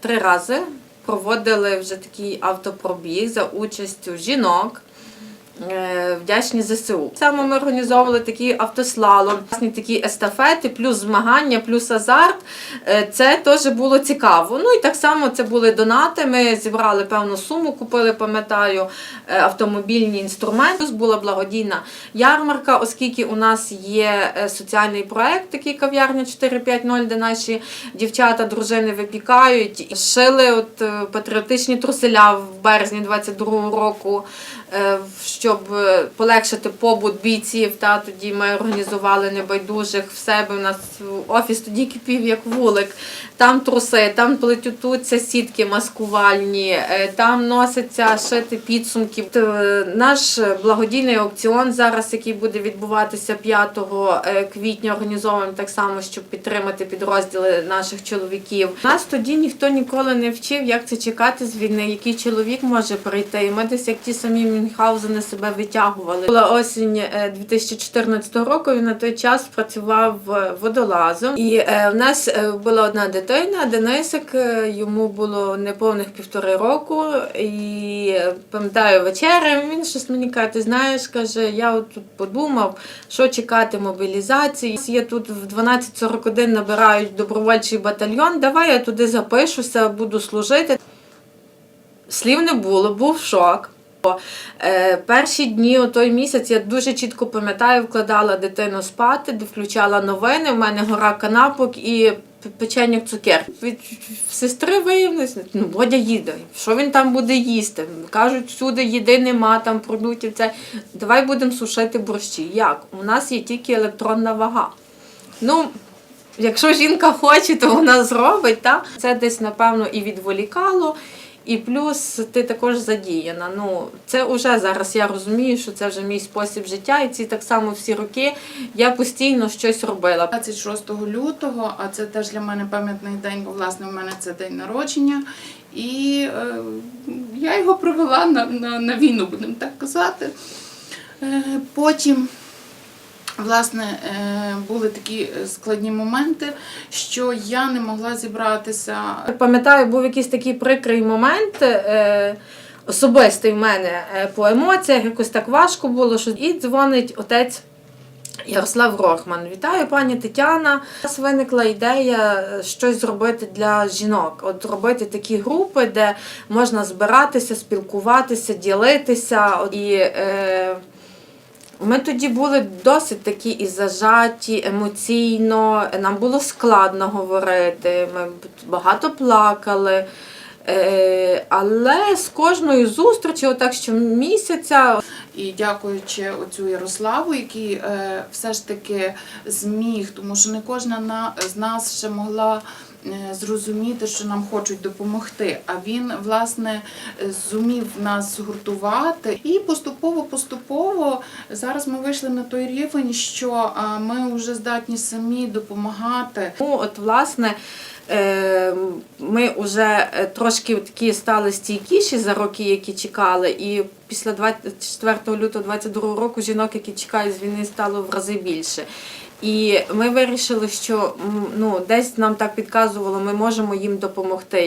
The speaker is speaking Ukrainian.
три рази проводили вже такий автопробіг за участю жінок. Е, Вдячні ЗСУ. Саме ми організовували такий автослалом, власні такі естафети, плюс змагання, плюс азарт. Е, Це теж було цікаво. Ну і так само це були донати. Ми зібрали певну суму, купили, пам'ятаю, е, автомобільні інструменти. Плюс була благодійна ярмарка, оскільки у нас є соціальний проект, такий кав'ярня 450, де наші дівчата, дружини випікають. Шили от патріотичні труселя в березні 22-го року, е, щоб е, полегшити побут бійців. Та тоді ми організували небайдужих в себе. У нас офіс тоді кипів як вулик. Там труси, там плетються сітки маскувальні, е, там носиться шити підсумки. Е, Наш благодійний аукціон зараз, який буде відбуватися 5 е, квітня, організований так само, щоб підтримати підрозділи наших чоловіків. Нас тоді ніхто ніколи не вчив, як це чекати з війни, який чоловік може прийти. Ми десь як ті самі Мюнхгаузени себе витягували. Була осінь е, 2014 року. Він на той час працював е, водолазом. І е, в нас е, була одна дитина, Денисик. е, Йому було неповних півтори року. І е, пам'ятаю вечеря. Він щось мені каже, ти знаєш, каже, я тут подумав, що чекати мобілізації. Є тут в 12.41 набирають добровольчий батальйон. Давай я туди запишуся, буду служити. Слів не було, був шок. Е, перші дні той місяць я дуже чітко пам'ятаю, вкладала дитину спати, включала новини. У мене гора канапок і печення цукер. Від сестри виявилось, ну Бодя їде. Що він там буде їсти? Кажуть, всюди їди нема, там продуктів. Це давай будемо сушити борщі. Як? У нас є тільки електронна вага. Ну, якщо жінка хоче, то вона зробить. Та? Це десь, напевно, і відволікало. І плюс ти також задіяна. Ну, це вже зараз я розумію, що це вже мій спосіб життя, і ці так само всі роки я постійно щось робила. 26 лютого, а це теж для мене пам'ятний день, бо власне в мене це день народження. І е, я його провела на, на, на війну, будемо так казати. Е, потім, власне, е, були такі складні моменти, що я не могла зібратися. Пам'ятаю, був якийсь такий прикрий момент. Е, Особистий в мене е, по емоціях, якось так важко було, що і дзвонить отець Ярослав Рохман. Вітаю, пані Тетяна. У нас виникла ідея е, щось зробити для жінок. От зробити такі групи, де можна збиратися, спілкуватися, ділитися. І е, ми тоді були досить такі і зажаті емоційно. Нам було складно говорити. Ми багато плакали. Е, але з кожною зустрічі, отак щомісяця, І дякуючи оцю Ярославу, який е, все ж таки зміг, тому що не кожна на, з нас ще могла зрозуміти, що нам хочуть допомогти. А він, власне, е, зумів нас згуртувати. І поступово-поступово зараз ми вийшли на той рівень, що е, ми вже здатні самі допомагати. Ну, от, власне, е, ми вже е, трошки такі стали стійкіші за роки, які чекали. І після 24 лютого 22 року жінок, які чекають з війни, стало в рази більше. І ми вирішили, що ну, десь нам так підказувало, ми можемо їм допомогти.